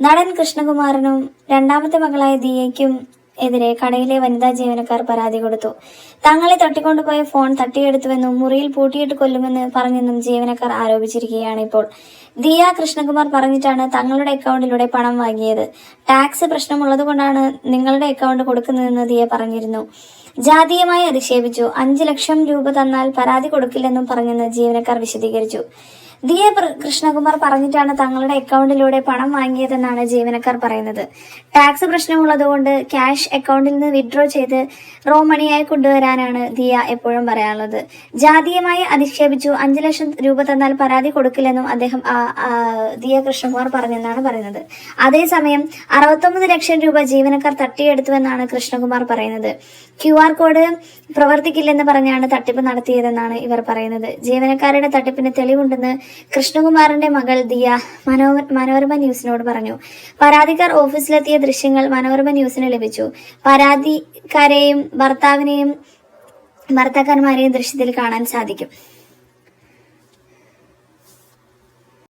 നടൻ കൃഷ്ണകുമാറിനും രണ്ടാമത്തെ മകളായ ദിയയ്ക്കും എതിരെ കടയിലെ വനിതാ ജീവനക്കാർ പരാതി കൊടുത്തു. തങ്ങളെ തട്ടിക്കൊണ്ടുപോയ ഫോൺ തട്ടിയെടുത്തുവെന്നും മുറിയിൽ പൂട്ടിയിട്ട് കൊല്ലുമെന്ന് പറഞ്ഞെന്നും ജീവനക്കാർ ആരോപിച്ചിരിക്കുകയാണ് ഇപ്പോൾ. ദിയ കൃഷ്ണകുമാർ പറഞ്ഞിട്ടാണ് തങ്ങളുടെ അക്കൗണ്ടിലൂടെ പണം വാങ്ങിയത്. ടാക്സ് പ്രശ്നമുള്ളതുകൊണ്ടാണ് നിങ്ങളുടെ അക്കൗണ്ട് കൊടുക്കുന്നതെന്ന് ദിയ പറഞ്ഞിരുന്നു. ജാതീയമായി അധിക്ഷേപിച്ചു. അഞ്ചു ലക്ഷം രൂപ തന്നാൽ പരാതി കൊടുക്കില്ലെന്നും പറഞ്ഞെന്ന് ജീവനക്കാർ വിശദീകരിച്ചു. ദിയ കൃഷ്ണകുമാർ പറഞ്ഞിട്ടാണ് തങ്ങളുടെ അക്കൗണ്ടിലൂടെ പണം വാങ്ങിയതെന്നാണ് ജീവനക്കാർ പറയുന്നത്. ടാക്സ് പ്രശ്നമുള്ളതുകൊണ്ട് ക്യാഷ് അക്കൗണ്ടിൽ നിന്ന് വിഡ്രോ ചെയ്ത് റോ മണിയായി കൊണ്ടുവരാനാണ് ദിയ എപ്പോഴും പറയാനുള്ളത് ജാതീയമായി അധിക്ഷേപിച്ചു. അഞ്ചു ലക്ഷം രൂപ തന്നാൽ പരാതി കൊടുക്കില്ലെന്നും അദ്ദേഹം ദിയ കൃഷ്ണകുമാർ പറഞ്ഞെന്നാണ് പറയുന്നത്. അതേസമയം അറുപത്തൊമ്പത് ലക്ഷം രൂപ ജീവനക്കാർ തട്ടിയെടുത്തുവെന്നാണ് കൃഷ്ണകുമാർ പറയുന്നത്. ക്യു ആർ കോഡ് പ്രവർത്തിക്കില്ലെന്ന് പറഞ്ഞാണ് തട്ടിപ്പ് നടത്തിയതെന്നാണ് ഇവർ പറയുന്നത്. ജീവനക്കാരുടെ തട്ടിപ്പിന് തെളിവുണ്ടെന്ന് കൃഷ്ണകുമാറിന്റെ മകൾ ദിയ മനോ മനോരമ ന്യൂസിനോട് പറഞ്ഞു. പരാതിക്കാർ ഓഫീസിലെത്തിയ ദൃശ്യങ്ങൾ മനോരമ ന്യൂസിന് ലഭിച്ചു. പരാതിക്കാരെയും ഭർത്താവിനെയും ഭർത്താക്കന്മാരെയും ദൃശ്യത്തിൽ കാണാൻ സാധിക്കും.